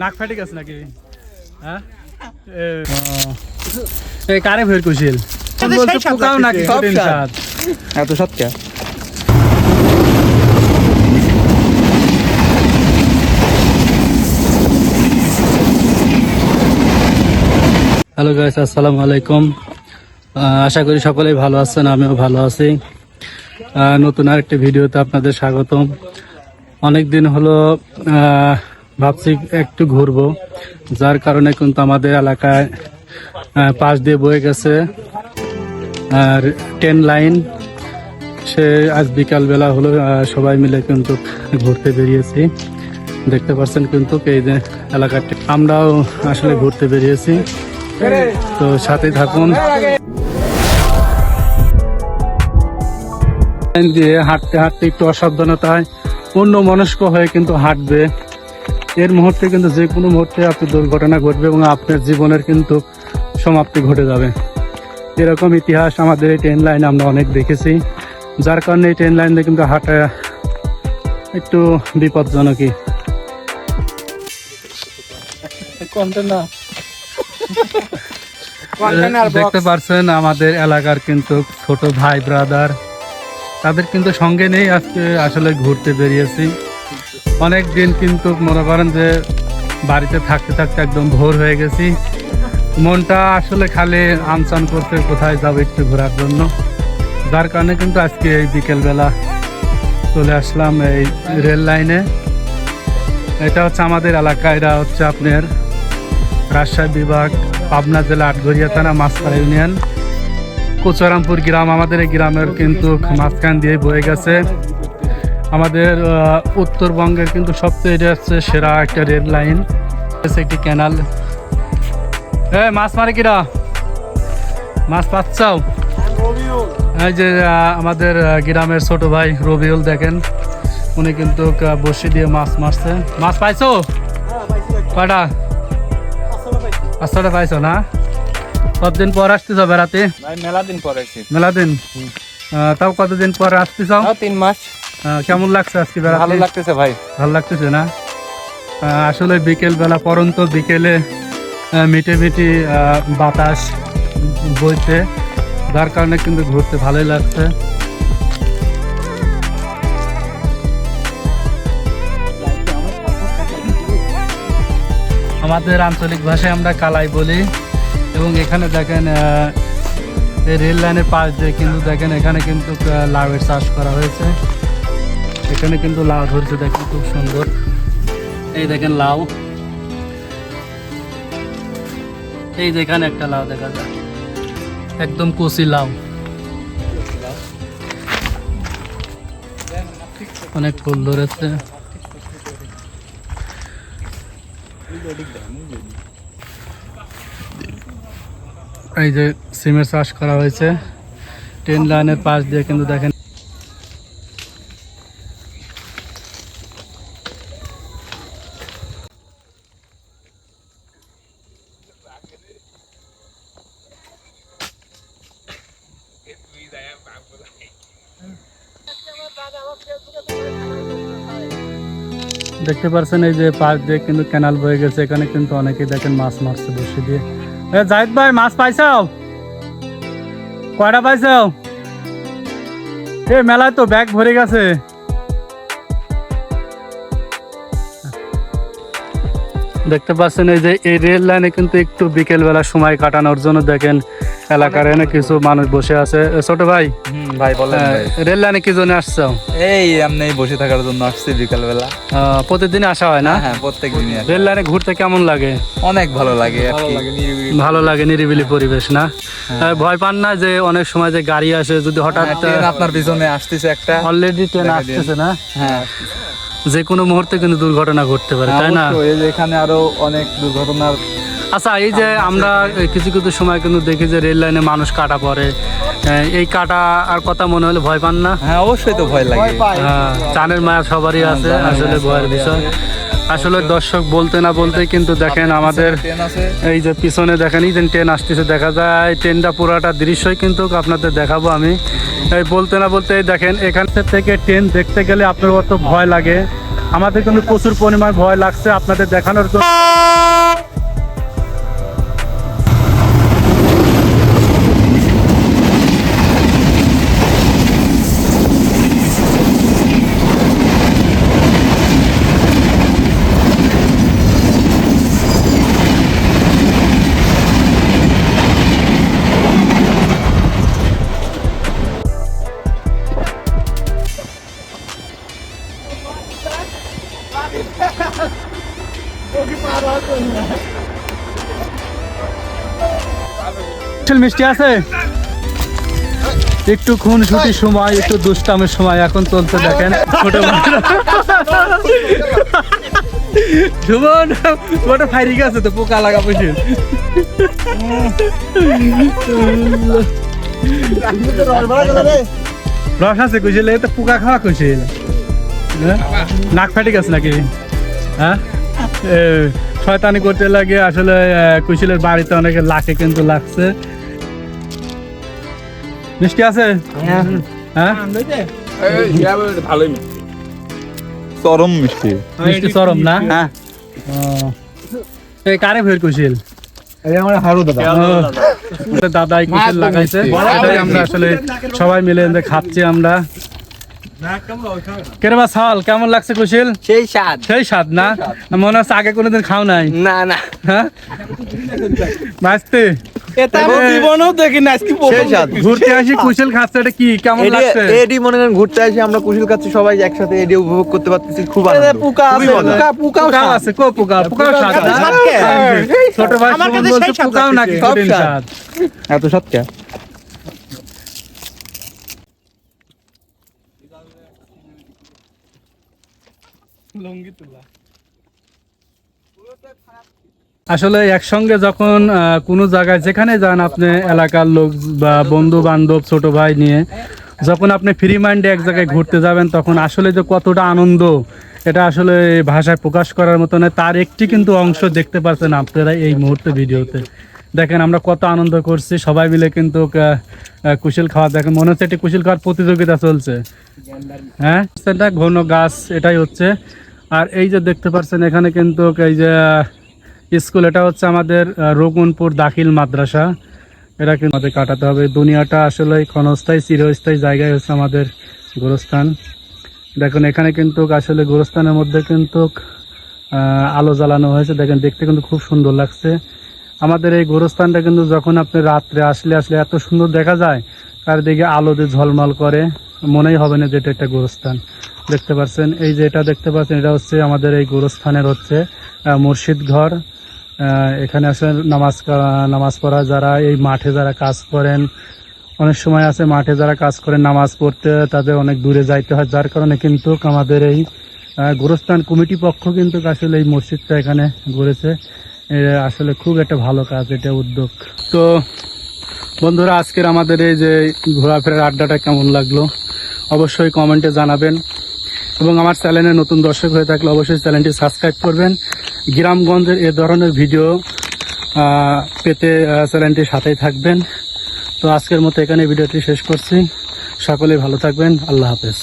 নাক ফাটে গেছে নাকি? হ্যাঁ? এই কারে ফের কুশিল বলছো পোকাও নাকি কঠিন স্বাদ। এত সত্যি হ্যালো গাইস আসসালামু আলাইকুম। আশা করি সকলেই ভালো আছেন আমিও ভালো আছি। আহ, নতুন আরেকটি ভিডিওতে আপনাদের স্বাগতম। অনেক দিন হলো আহ, ভাবছি একটু ঘুরবো, যার কারণে কিন্তু আমাদের এলাকায় পাশ দিয়ে বয়ে গেছে, আর ট্রেন লাইন সে আজ বিকাল বেলা হলো সবাই মিলে কিন্তু ঘুরতে বেরিয়েছি। দেখতে পাচ্ছেন কিন্তু এই যে এলাকাটি। আমরাও আসলে ঘুরতে বেরিয়েছি। তো সাথে থাকুন। দিয়ে হাঁটতে হাঁটতে একটু অসাবধানতায় অন্য মনস্ক হয়ে কিন্তু হাঁটবে। এর মুহূর্তে কিন্তু যে কোনো মুহূর্তে আপনি দুর্ঘটনা ঘটবে এবং আপনার জীবনের কিন্তু সমাপ্তি ঘটে যাবে। এরকম ইতিহাস আমাদের এই ট্রেন লাইন আমরা অনেক দেখেছি। যার কারণে এই ট্রেন লাইন কিন্তু হাঁটা একটু বিপজ্জনকই। দেখতে পারছেন আমাদের এলাকার কিন্তু ছোট ভাই ব্রাদার তাদের কিন্তু সঙ্গে নেই আজকে আসলে ঘুরতে বেরিয়েছি। অনেক দিন কিন্তু মনে করেন যে বাড়িতে থাকতে থাকতে একদম ভোর হয়ে গেছি। মনটা আসলে খালি আনচান করতে কোথায় যাব একটু ঘোরার জন্য। যার কারণে কিন্তু আজকে এই বিকেলবেলা চলে আসলাম এই রেল লাইনে। এটা হচ্ছে আমাদের এলাকা, এটা হচ্ছে আপনার রাজশাহী বিভাগ, পাবনা জেলা, আটঘরিয়া থানা মাছপাড়া ইউনিয়ন। কোচরামপুর গ্রাম, আমাদের এই গ্রামের কিন্তু মাঝখান দিয়ে বয়ে গেছে। আমাদের উত্তরবঙ্গের কিন্তু সবচেয়ে এটা হচ্ছে সেরা একটা রেল লাইন। একটি ক্যানাল এ মাছ মারে কিরা? মাছ পাচ্ছাও? এই যে আমাদের গ্রামের ছোট ভাই রবিউল দেখেন। উনি কিন্তু বড়শি দিয়ে মাছ মারছে। মাছ পাইছো? কটা পাঁচশোটা পাইছো না? কতদিন পর আসতেছ বেড়াতে? মেলা দিন পরে মেলা দিন? তাও কতদিন পর আসতেছ? তিন মাস। কেমন লাগছে আজকে বেলা ভালো লাগতেছে ভাই। ভালো লাগতেছে না? আসলে বিকেল বেলা পরন্ত বিকেলে মিটে মিটি বাতাস বইতে যার কারণে কিন্তু ঘুরতে ভালোই লাগছে। আমাদের আঞ্চলিক ভাষায় আমরা কালাই বলি এবং এখানে দেখেন রেল লাইনের পাশ দিয়ে কিন্তু দেখেন এখানে কিন্তু লাউয়ের চাষ করা হয়েছে। এখানে কিন্তু লাউ ধরছে, দেখেন খুব সুন্দর। এই দেখেন লাউ। এই যেখানে একটা লাউ দেখা যায়। একদম কচি লাউ। অনেক ফুল ধরেছে। এই যে সিমের চাষ করা হয়েছে। ট্রেন লাইনের পাশ দিয়ে কিন্তু দেখেন দেখতে পাচ্ছেন এই যে পার্ক দিয়ে কিন্তু ক্যানাল বয়ে গেছে, এখানে কিন্তু অনেকেই দেখেন মাছ মারছে বসে দিয়ে। জাহিদ ভাই, মাছ পাইছাও? কয়টা পাইছাও? এ, মেলায় তো ব্যাগ ভরে গেছে। দেখতে পাচ্ছেন এই যে এই রেল লাইনে কিন্তু একটু বিকেল বেলা সময় কাটানোর জন্য দেখেন এলাকার এনে কিছু মানুষ বসে আছে। ছোট ভাই? ভাই বলেন রেল লাইনে কি জন্য আসছো? এই এমনি বসে থাকার জন্য আসছি বিকাল বেলা আহ, প্রতিদিন আসা হয় না? হ্যাঁ প্রত্যেক আসি। রেল লাইনে ঘুরতে কেমন লাগে? অনেক ভালো লাগে আর কি। ভালো লাগে নিরিবিলি পরিবেশ। না? ভয় পান না যে অনেক সময় যে গাড়ি আসে যদি হঠাৎ হ্যাঁ, আপনার পিছনে আসতেছে একটা। অলরেডি ট্রেন আসতেছে না? হ্যাঁ যে কোনো মুহূর্তে কিন্তু দুর্ঘটনা ঘটতে পারে তাই না? অবশ্যই, এই যে এখানে আরও অনেক দুর্ঘটনার আচ্ছা এই যে আমরা কিছু কিছু সময় কিন্তু দেখি যে রেল লাইনে মানুষ কাটা পড়ে। এই কাটা আর কথা মনে হলে ভয় পান না? হ্যাঁ অবশ্যই তো ভয় লাগে। হ্যাঁ, চানের মায়া সবারই আছে আসলে ভয়ের বিষয়। আসলে দর্শক বলতে না বলতে কিন্তু দেখেন আমাদের এই যে পিছনে দেখেন এই যে ট্রেন আসতেছে দেখা যায়। ট্রেনটা পুরাটা দৃশ্যই কিন্তু আপনাদের দেখাবো আমি। এই বলতে না বলতে দেখেন, এখান থেকে ট্রেন দেখতে গেলে আপনার অত ভয় লাগে। আমাদের কিন্তু প্রচুর পরিমাণ ভয় লাগছে আপনাদের দেখানোর জন্য। মিষ্টি আছে? একটু খুন ছুটির সময় একটু দুষ্টামের সময় এখন চলতে দেখেন। ছোট সুমন ওটা ফাইরি গেছে তো পোকা লাগা বসে। রস আছে কুশিলে তো পোকা খাওয়া কুশিল হ্যাঁ? নাক ফাটে গেছে নাকি? হ্যাঁ? শয়তানি করতে লাগে আসলে কুশিলের বাড়িতে অনেকে লাখে কিন্তু লাগছে। মিষ্টি আছে? হ্যাঁ। চরম মিষ্টি। মিষ্টি চরম না? হ্যাঁ। এই কারে ভের কুশিল? দাদা। দাদাই কুশিল লাগাইছে। আমরা আসলে সবাই মিলে খাচ্ছি আমরা। কেরবা সাল কেমন লাগছে কুশিল? সেই স্বাদ। সেই স্বাদ না? মনে হচ্ছে আগে কোনোদিন খাও নাই। না না। বাঁচতে এটা আমি জীবনেও দেখি না আজকে সেই স্বাদ। ঘুরতে আসি কুশিল খাচ্ছে এটা কি? কেমন লাগছে? এডি মনে করেন ঘুরতে আসি আমরা কুশিল কাছে সবাই একসাথে এডি উপভোগ করতে পারতেছি খুব আনন্দ। পোকা খুবই আছে মজা। পোকা পোকাও পোকাও আছে কো পোকা পোকাও স্বাদ না? স্বাদ কে? ছোট ভাই আমার সুমন কাছে সেই পোকাও নাকি সব কঠিন স্বাদ। স্বাদ। আসলে একসঙ্গে যখন কোনো জায়গায় যেখানে যান আপনি, এলাকার লোক বা বন্ধু বান্ধব ছোট ভাই নিয়ে, যখন আপনি ফ্রি মাইন্ডে এক জায়গায় ঘুরতে যাবেন, তখন আসলে যে কতটা আনন্দ, এটা আসলে ভাষায় প্রকাশ করার মতো নয়, তার একটি কিন্তু অংশ দেখতে পাচ্ছেন আপনারা এই মুহূর্তে ভিডিওতে। দেখেন আমরা কত আনন্দ করছি, সবাই মিলে কিন্তু কুশিল খাওয়া, দেখেন মনে হচ্ছে একটি কুশিল খাওয়ার প্রতিযোগিতা চলছে। হ্যাঁ ঘন গাছ, এটাই হচ্ছে। আর এই যে দেখতে পাচ্ছেন এখানে কিন্তু এই যে, স্কুল, এটা হচ্ছে আমাদের রঘুনপুর দাখিল মাদ্রাসা। এটা কিন্তু আমাদের কাটাতে হবে। দুনিয়াটা আসলে ক্ষণস্থায়ী, চিরস্থায়ী জায়গায় হচ্ছে আমাদের গোরস্থান। দেখুন, এখানে কিন্তু আসলে গোরস্থানের মধ্যে কিন্তু আলো জ্বালানো হয়েছে। দেখেন, দেখতে কিন্তু খুব সুন্দর লাগছে। আমাদের এই গোরস্থানটা কিন্তু যখন আপনি রাত্রে আসলে আসলে এত সুন্দর দেখা যায়, চারিদিকে আলো দিয়ে ঝলমল করে। মনেই হবে না যে এটা একটা গোরস্থান। দেখতে পাচ্ছেন। এই যে এটা দেখতে পাচ্ছেন, এটা হচ্ছে আমাদের এই গোরস্থানের হচ্ছে মসজিদ ঘর। এখানে আসলে নামাজ নামাজ পড়া যারা, এই মাঠে যারা কাজ করেন, অনেক সময় আছে মাঠে যারা কাজ করেন, নামাজ পড়তে তাদের অনেক দূরে যাইতে হয়, যার কারণে কিন্তু আমাদের এই গোরস্থান কমিটি পক্ষ কিন্তু আসলে এই মসজিদটা এখানে গড়েছে। আসলে খুব একটা ভালো কাজ, এটা উদ্যোগ। তো, বন্ধুরা, আজকের আমাদের এই যে ঘোরাফেরার আড্ডাটা কেমন লাগল? অবশ্যই কমেন্টে জানাবেন। এবং আমার চ্যানেলে নতুন দর্শক হয়ে থাকলে অবশ্যই চ্যানেলটি সাবস্ক্রাইব করবেন। গ্রামগঞ্জের এ ধরনের ভিডিও পেতে চ্যানেলটির সাথেই থাকবেন। তো আজকের মতো এখানে ভিডিওটি শেষ করছি। সকলে ভালো থাকবেন। আল্লাহ হাফেজ।